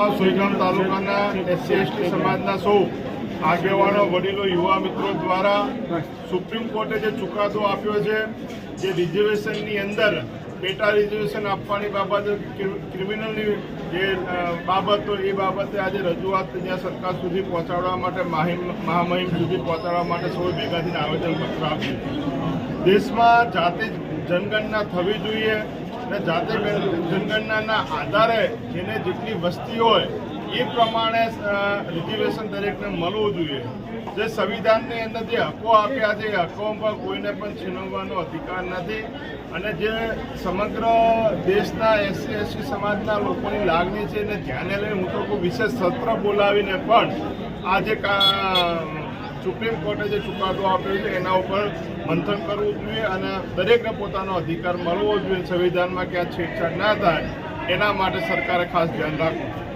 સોયગામ તાલુકાના SC, ST સમાજના સૌ આગેવાનો, વડીલો, યુવા મિત્રો દ્વારા સુપ્રીમ કોર્ટે જે ચુકાદો આપ્યો છે, જે રિઝર્વેશનની અંદર, પેટા રિઝર્વેશન આપવાની બાબતે, ક્રિ- ક્રિમિનલની જે બાબતો એ બાબતે આજે રજૂઆત ત્યાં સરકાર સુધી પહોંચાડવા માટે, માહિમ, મહામહિમ સુધી પહોંચાડવા માટે સૌ ભેગા થઈને આવેદનપત્ર આપ્યું દેશમાં જાતિ જનગણના થવી જોઈએ. અને જાતે જનગણનાના આધારે જેને જેટલી વસ્તી હોય એ પ્રમાણે રિઝર્વેશન દરેકને મળવું જોઈએ. જે સંવિધાનની અંદર જે હકો આપ્યા છે, એ હકોમાં કોઈને પણ છીનવવાનો અધિકાર નથી. અને જે સમગ્ર દેશના એસસી, એસટી સમાજના લોકોની લાગણી છે એને ધ્યાને લઈને હું તો કોઈ વિશેષ સત્ર બોલાવીને પણ આજે કા- સુપ્રીમ કોર્ટે જે ચુકાદો આપ્યો છે, એના ઉપર મંથન કરવું જોઈએ અને દરેકને પોતાનો અધિકાર મળવો જોઈએ સંવિધાનમાં ક્યાં છેડછાડ ના થાય, એના માટે સરકારે ખાસ ધ્યાન રાખવું